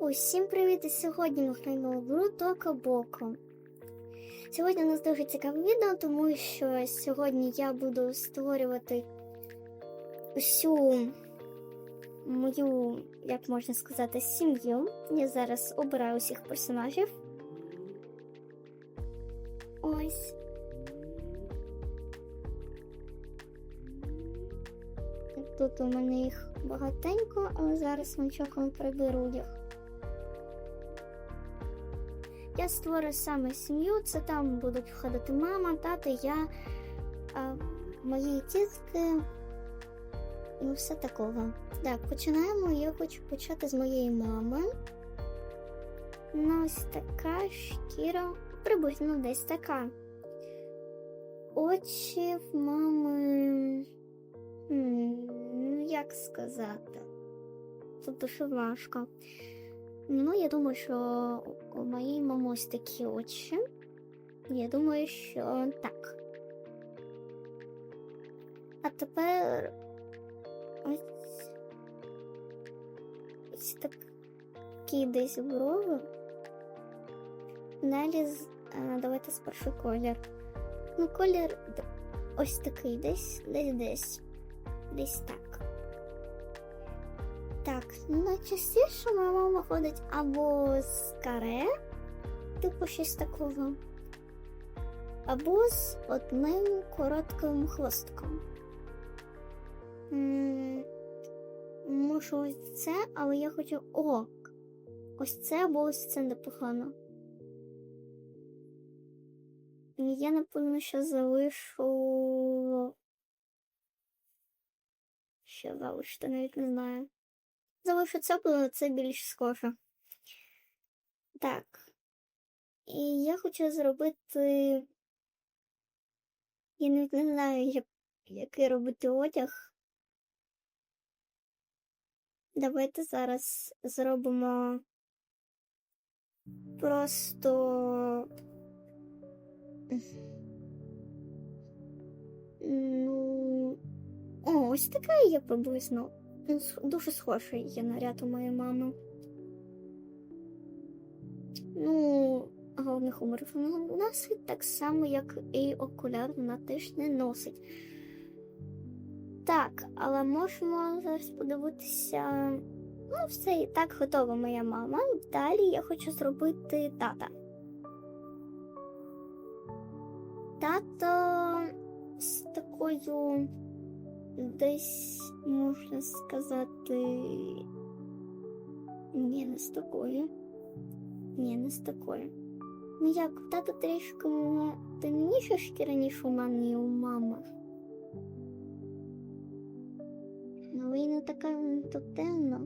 Усім привіт! І сьогодні ми граємо в гру Тока Боко. Сьогодні у нас дуже цікаве відео, тому що сьогодні я буду створювати усю мою, як можна сказати, сім'ю. Я зараз обираю усіх персонажів. Ось. Тут у мене їх багатенько, але зараз нічого приберу їх. Я створю саме сім'ю, це там будуть входити мама, тато, я, а, мої тітки і все такого. Так, починаємо. Я хочу почати з моєї мами. Ну, ось така шкіра, приблизно десь така. Очі в мами. Ну, як сказати? Тут дуже важко. Ну, я думаю, що у моєї мами ось такі очі. Я думаю, що так. А тепер ось, ось такі десь брови. Далі з- а, давайте спершу колір. Ну, колір ось такий десь, десь десь. Десь так. Так, ну найчастіше моя мама ходить або з каре, типу щось такого, або з одним коротким хвостком. Можу ось це, але я хочу. О! Ось це або ось це непогано. Я, напевно, що залишу. Що залишити, навіть не знаю. Залишу це, бо це більш схоже. Так. І я хочу зробити. Я не знаю, як, який робити одяг. Давайте зараз зробимо просто. Ну. О, ось така є приблизно. С- Дуже схожий є наряд у моєї мами. Ну, головних уморів вона носить так само, як і окуляр вона теж не носить. Так, але можемо зараз подивитися. Ну, все і так готова моя мама. Далі я хочу зробити тата. Тато з такою десь можна сказати. Ні, не з такою. Ні, не з такою. Ну як, в тата трішки темніша шкіра, ніж у мене і у мами. Але і не така то темна.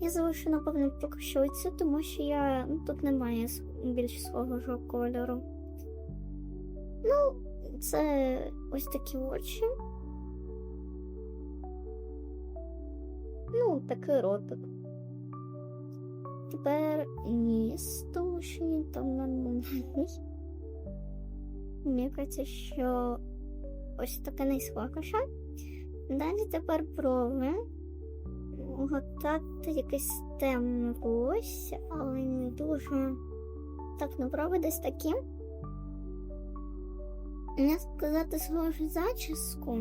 Я залишу, напевно, поки що цю, тому що я ну, тут немає більш свого кольору. Ну, це ось такі очі. Ну, такий ротик. Тепер ніс, тому що він там нормальний. Мені кажеться, що ось таке найсвакоша. Далі тепер брови. Готати якесь темне волосся, але не дуже. Так, ну брови десь такі. Не сказати схожу зачіску.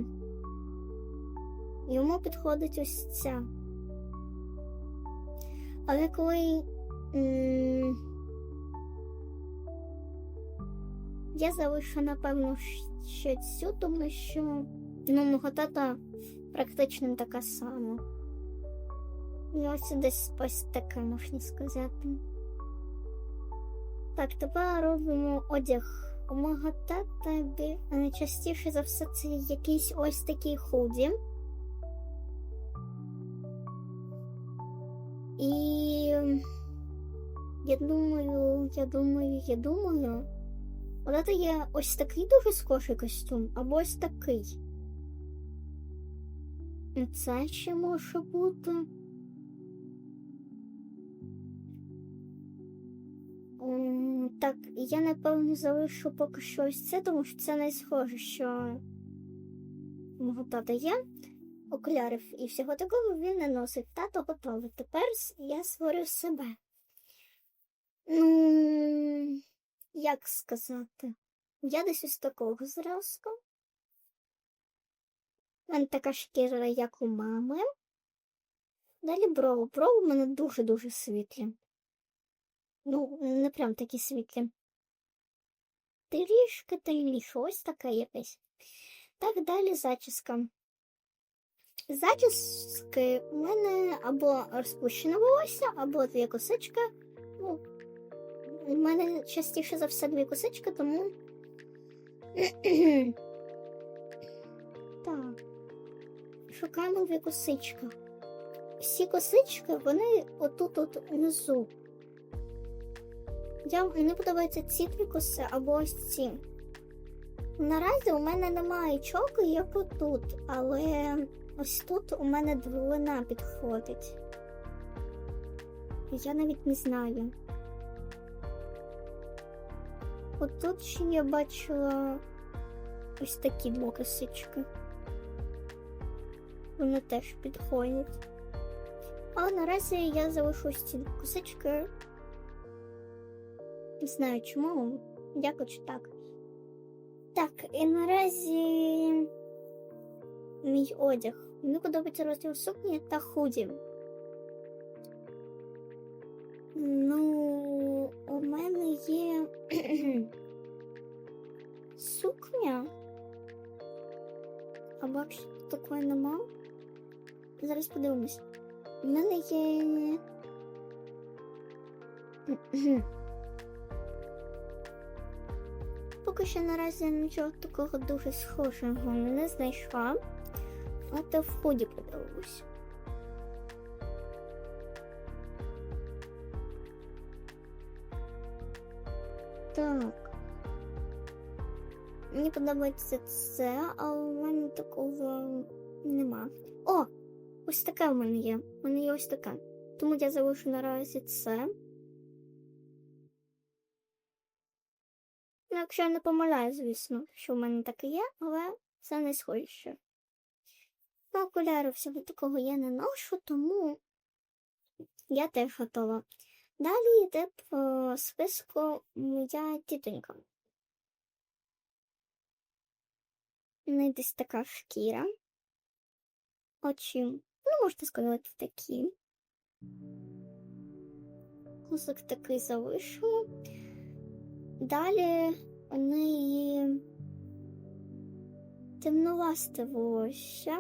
Йому підходить ось ця. Але коли м, я залишу, напевно, ще цю, тому що ну, мого тата практично така сама. І ось десь ось таке можна сказати. Так, тепер робимо одяг. У мого тата бі- е, частіше за все це якийсь ось такий худі. І я думаю, я думаю, я думаю. Тата є ось такий дуже схожий костюм, або ось такий. Це ще може бути. Так, я напевно залишу поки що ось це, тому що це не схоже, що мого тата є. окулярів і всього такого він не носить. Тато готовий. Тепер я створив себе. Ну, як сказати? Я десь ось такого зразку. У мене така шкіра, як у мами. Далі брови. Брови у мене дуже-дуже світлі. Ну, не прям такі світлі. Трішки трішки, ось таке якесь. Так, далі зачіска. Зачіски у мене або розпущена волосся, або дві косички. Ну, у мене частіше за все дві косички, тому. так. Шукаємо дві косички. Всі косички, вони отут от внизу. Я, мені подобаються ці дві або ось ці. Наразі у мене немає чоки, як отут, але ось тут у мене дволина підходить. Я навіть не знаю. Отут ще я бачила ось такі дві. Вони теж підходять. Але наразі я залишу ці косички. Не знаю чому. Якось так. Так, і наразі мій одяг. Мені подобається розділ сукні та худі. Ну, у мене є сукня. Або якщо такої нема. Зараз подивимось. У мене є. Поки що наразі нічого такого дуже схожого не знайшла. А то в ході подивлюсь. Так. Мені подобається це, а у мене такого нема. О! Ось таке в мене є. У мене є ось таке. Тому я залишу наразі це. Якщо я не помиляю, звісно, що в мене таке є, але це не схоже. Ну, окуляри всього такого я не ношу, тому я теж готова. Далі йде по списку моя тітонька. У неї десь така шкіра. Очі, ну, можна сказати, такі. Кусок такий залишимо. Далі у неї темновасте волосся.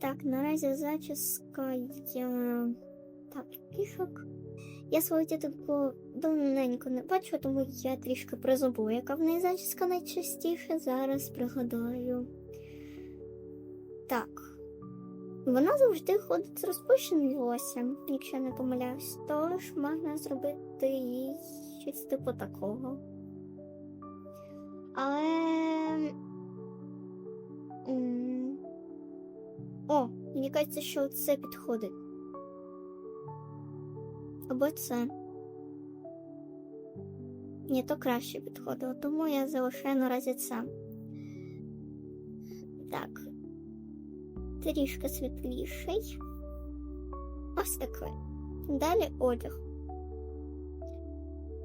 Так, наразі зачіска є так, кішок. Я свою тітоньку давненько не бачу, тому я трішки призабула, яка в неї зачіска найчастіше. Зараз пригадаю. Так. Вона завжди ходить з розпущеним волоссям, якщо я не помиляюсь, тож можна зробити їй щось типу такого. Але. О, мені кажеться, що це підходить. Або це. Ні, то краще підходило, тому я залишаю наразі це. Так. Трішки світліший. Ось такий. Далі одяг.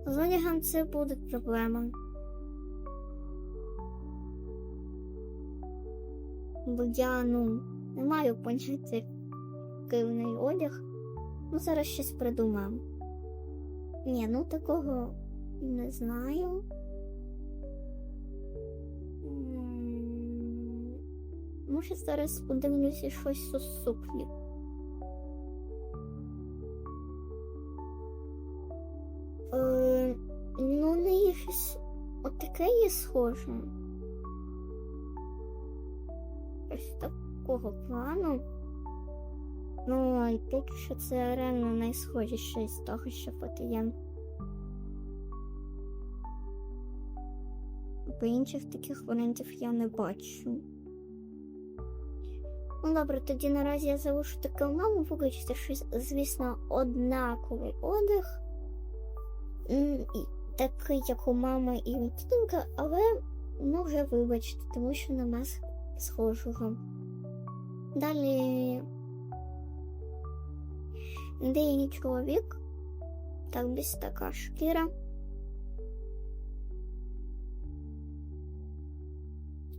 З одягом це буде проблема. Бо я, ну, не маю поняття, неї одяг. Ну, зараз щось придумаємо. Ні, ну такого не знаю. Може, зараз подивлюся щось у сукні. Е, ну, не є щось отаке є схоже. Ось такого плану. Ну, і поки що це реально найсхожіше з того, що фото. Бо інших таких варіантів я не бачу. Ну добре, тоді наразі я залишу таке умову, виключити щось, звісно, однаковий одяг. Такий, як у мами і у тітонька, але Ну, вже вибачте, тому що нема схожого. Далі. Індійний чоловік. Так, десь така шкіра.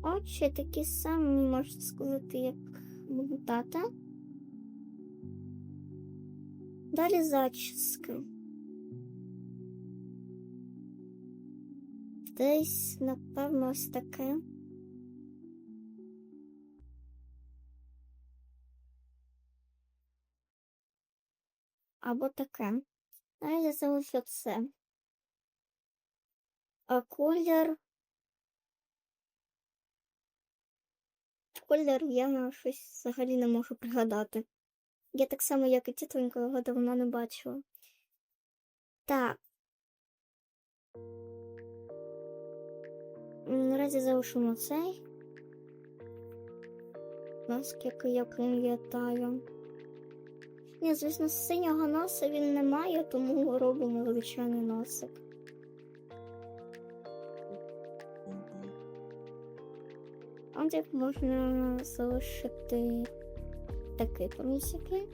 Очі такі самі, можна сказати, як мого. Далі зачіски. Десь, напевно, ось таке. Або таке. Далі залишу це. А колір. Колір я щось взагалі не можу пригадати. Я так само, як і тітонька, його давно не бачила. Так. Наразі залишимо цей. Наскільки я пам'ятаю. Ні, звісно, синього носа він не має, тому робимо звичайний носик. Одяг можна залишити такий помісики.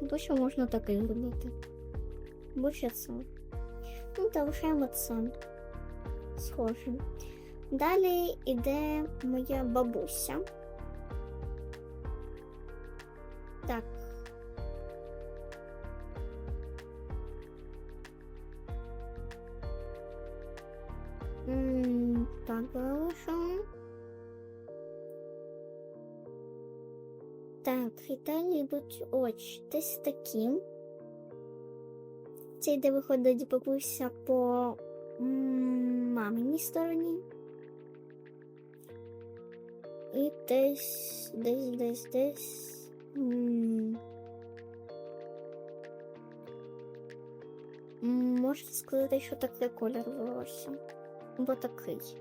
Бо що можна такий зробити? Ще це. Ну, залишаємо це схожим. Далі йде моя бабуся. Так. Так, залишаємо. Так, і далі йдуть очі. Десь такі. Це йде виходить бабуся по маминій стороні. І десь, десь, десь, десь. м, м, Можна сказати, що такий колір волосся. Або такий.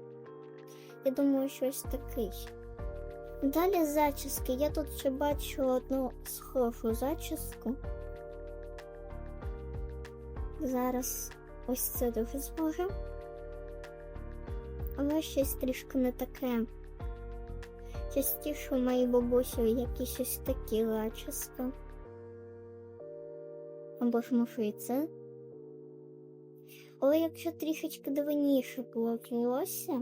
Я думаю, що ось такий. Далі зачіски. Я тут ще бачу одну схожу зачіску. Зараз ось це дуже схоже. Але щось трішки не таке. Частіше у моїй бабусі якісь ось такі зачіски. Або ж може і це. Але якщо трішечки дивніше було волосся,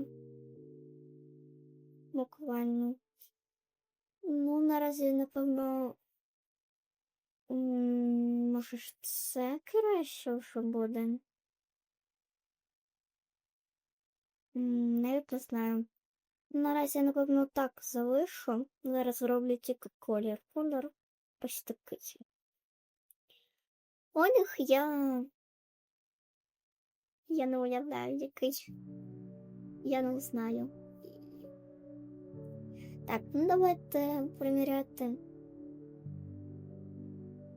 буквально. Ну, наразі, напевно, може ж це краще що буде. Навіть не знаю. Наразі, напевно, так залишу. Зараз зроблю тільки колір. Колір ось такий. Одяг я. Я не уявляю, який. Я не знаю. Так, ну давайте приміряти.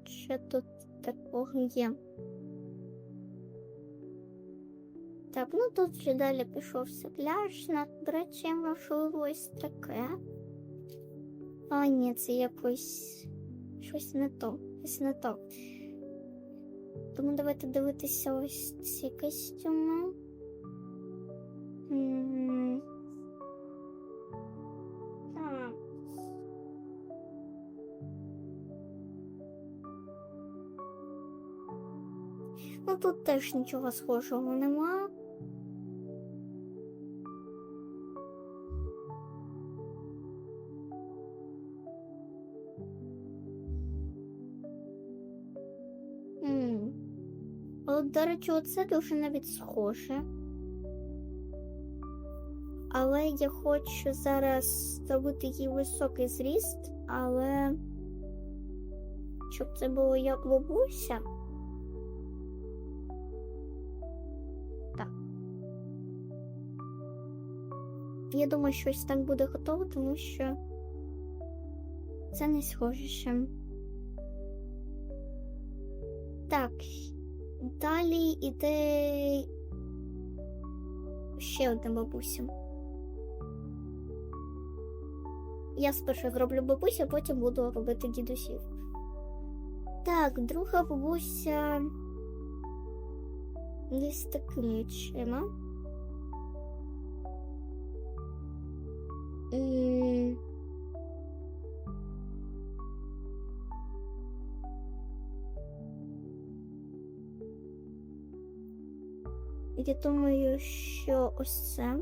Що тут такого є. Так, ну тут вже далі пішов пляж, до речі, можливо, ось таке. А, ні, це якось щось не то, щось не то. Тому давайте дивитися ось ці костюми. Ну тут теж нічого схожого нема. От, до речі, оце дуже навіть схоже. Але я хочу зараз зробити їй високий зріст, але щоб це було як бабуся. Так. Я думаю, що ось так буде готово, тому що це не схоже ще. Далі іде ще одна бабуся. Я спершу зроблю бабусю, потім буду робити дідусів. Так, друга бабуся не з такими очима. І... Я думаю, що ось це,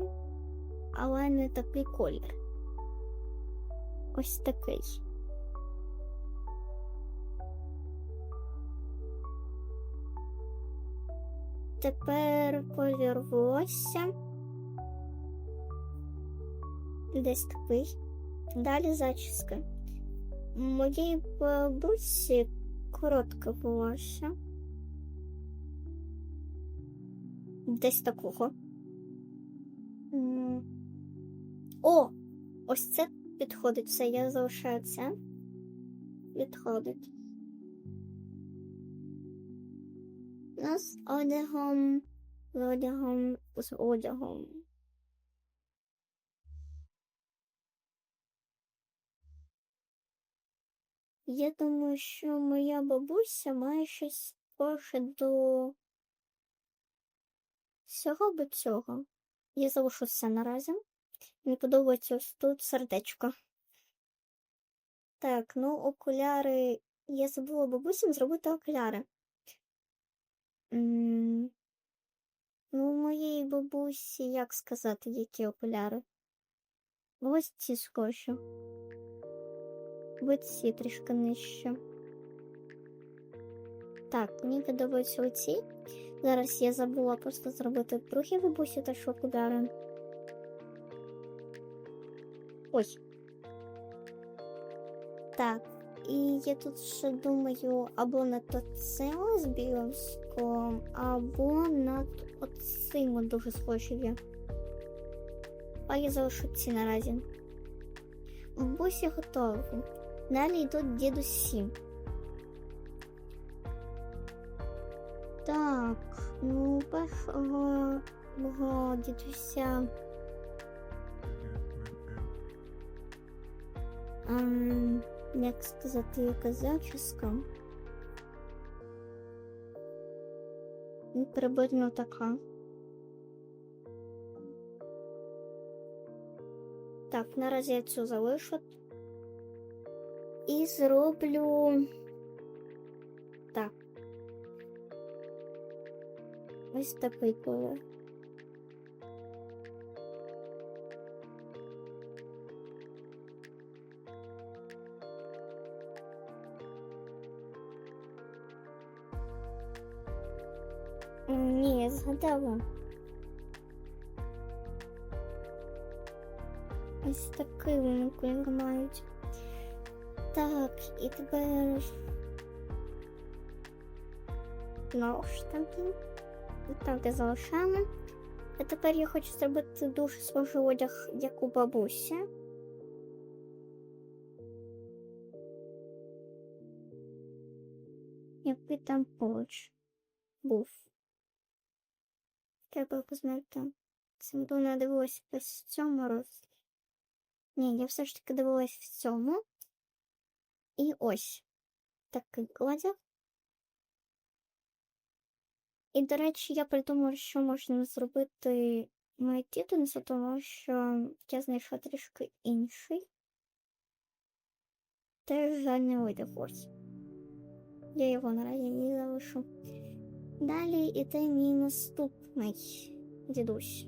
але не такий колір. Ось такий. Тепер колір волосся. Десь такий. Далі зачіска. Моїй бабусі коротке волосся. Десь такого. О! Ось це підходить. Все, я залишаю це. Підходить. З одягом, з одягом, з одягом. Я думаю, що моя бабуся має щось схоже до всього би цього. Я залишу все наразі. Мені подобається ось тут сердечко. Так, ну окуляри. Я забула бабусям зробити окуляри. М, Ну, у моєї бабусі, як сказати, які окуляри? Ось ці схожі. Ось ці трішки нижче. Так, мені подобаються оці. Зараз я забула просто зробити другі бабусі теж окуляри. Ось. Так, і я тут ще думаю або над цим з білим склом, або над оцим от дуже схожі є. А я залишу ці наразі. Бабусі готові. Далі йдуть дідусі. Так, ну, першого мого дідуся. Ем, як сказати, яка зачіска? Ну, приблизно така. Так, наразі я цю залишу. І зроблю. Ось такий колір. Ні, я згадала. Ось такий вони колір мають. Так, і тепер знову ж таки. Так, де залишаємо. А тепер я хочу зробити дуже схожий одяг, як у бабусі. Який там поруч був. Треба познати. Це вона дивилася ось в цьому розділі. Ні, я все ж таки дивилась в цьому. І ось такий одяг. І, до речі, я придумала, що можна зробити моє тітонце, тому що я знайшла трішки інший. Теж жаль не вийде ось. Я його наразі не залишу. Далі іде мій наступний дідусь.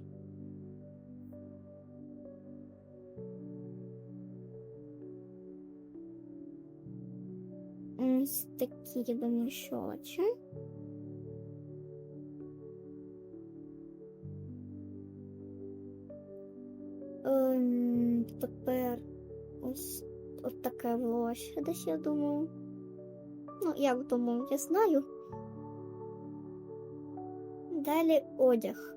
Такі я думаю, таке волосся десь я думаю. Ну, як думаю, я знаю. Далі одяг.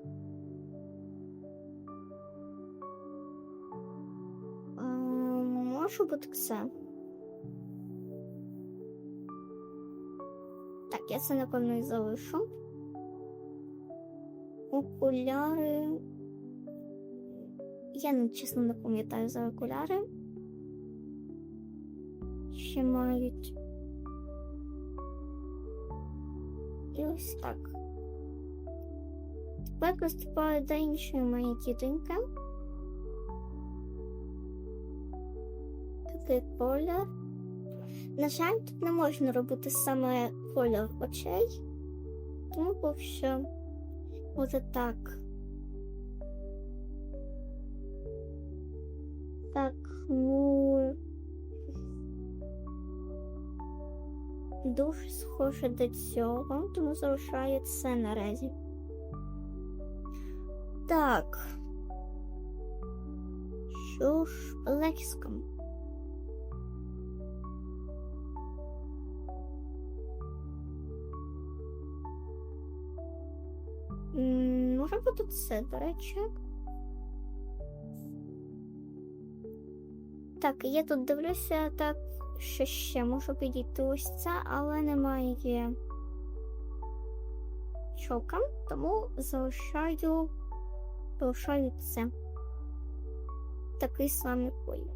Ем, може бути це. Так, я це напевно і залишу. Окуляри. Я чесно не пам'ятаю за окуляри. Ще мають. І ось так. Тепер приступаю до іншої моєї тітоньки. такий колір. На жаль, тут не можна робити саме колір очей, тому що буде. Так, Схоже до цього, тому залишаю це наразі. Так. Що ж, лексиком? Може бути це, до речі. Так, я тут дивлюся, так, що ще можу підійти ось це, але немає чока, тому залишаю, залишаю це. Такий самий колір.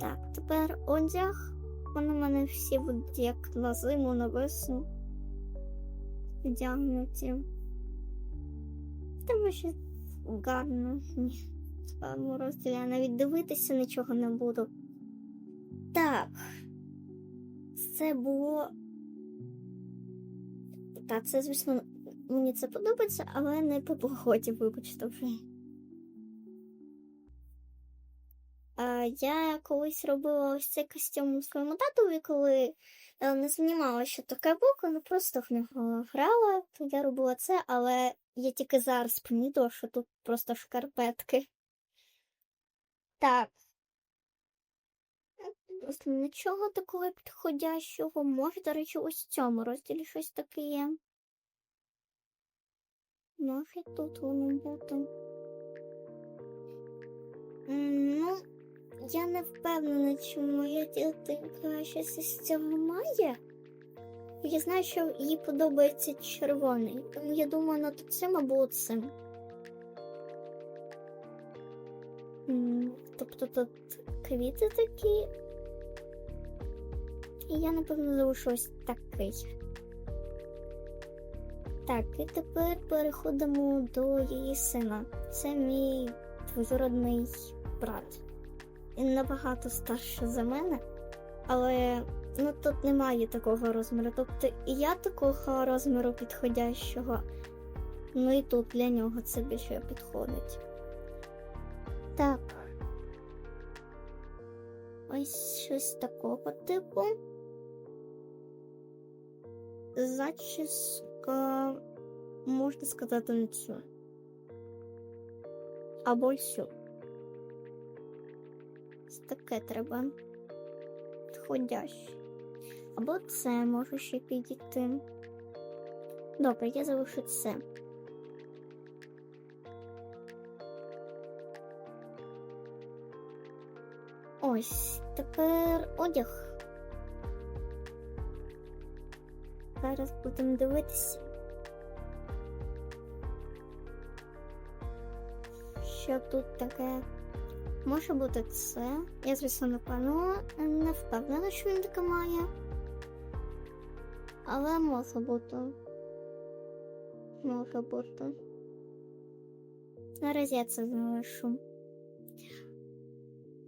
Так, тепер одяг. Вони в мене всі будуть як на зиму, на весну. Вдягнуті. Тому що гарно. В розділі я навіть дивитися нічого не буду. Так. Це було. Так, це, звісно, мені це подобається, але не по погоді, вибачте вже. Я колись робила ось цей костюм своєму татові, коли е, не знімала, що таке боку, ну просто в нього грала, то я робила це, але я тільки зараз помітила, що тут просто шкарпетки. Так. Нічого такого підходящого. Може, до речі, ось в цьому розділі щось таке є. Може тут воно бути. Ну, я не впевнена, чи моя дітинка щось із цього має. Я знаю, що їй подобається червоний, тому я думаю над цим або цим. Тобто тут квіти такі. І я, напевно, залишу ось такий. Так, і тепер переходимо до її сина. Це мій двоюродний брат. Він набагато старший за мене, але ну, тут немає такого розміру. Тобто і я такого розміру підходящого, ну і тут для нього це більше підходить. Так. Ось щось такого типу. Зачіска, можна сказати, на цю. Або цю. Таке треба. Підходяще. Або це може ще підійти. Добре, я залишу це. Ось тепер одяг. Зараз будемо дивитися. Що тут таке? Може бути це. Я, звісно, напевно, не впевнена, що він таке має. Але може бути. Може бути. Зараз я це залишу.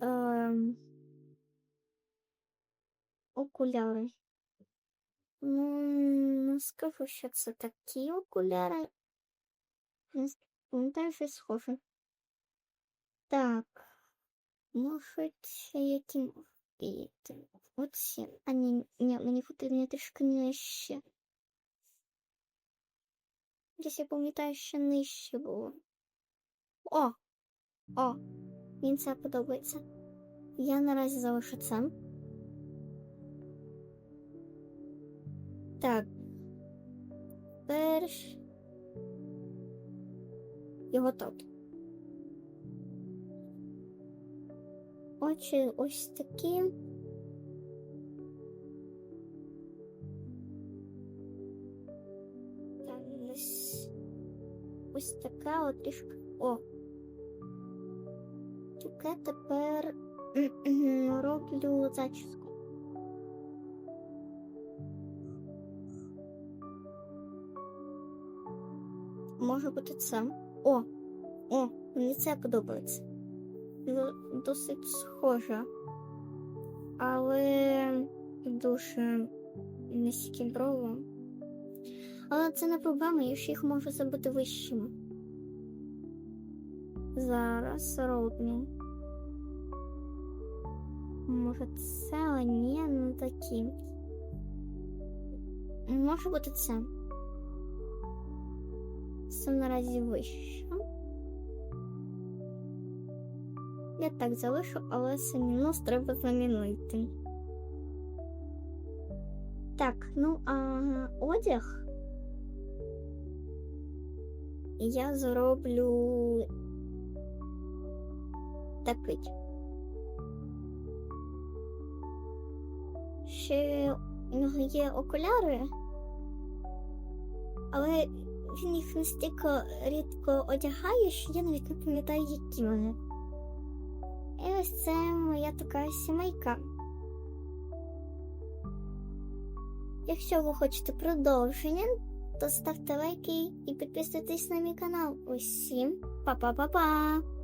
Ем... Окуляри. Ну, не скажу, що це такі окуляри. Не с- Пам'ятаю, щось схоже. Так. Які можуть бути? Оці. А ні, ні, мені потрібні трішки нижче. Десь я пам'ятаю, що нижче було. О! О! Мені це подобається. Я наразі залишу це. Так. Перш. Його тут. Очі ось такі. Так, ось. Ось така от трішки. О. Таке тепер роблю зачіску. Може бути це. О, о, мені це подобається. досить схожа. Але дуже низькі брови. Але це не проблема, я ж їх можу зробити вищими. Зараз роблю. Може це, але ні, не такі. Може бути це. Це наразі вище. Я так залишу, але це мінус треба замінити. Так, ну а одяг я зроблю такий. Ще у нього є окуляри, але він їх настільки рідко одягає, що я навіть не пам'ятаю, які вони. І ось це моя така сімейка. Якщо ви хочете продовження, то ставте лайки і підписуйтесь на мій канал. Усім па-па-па-па!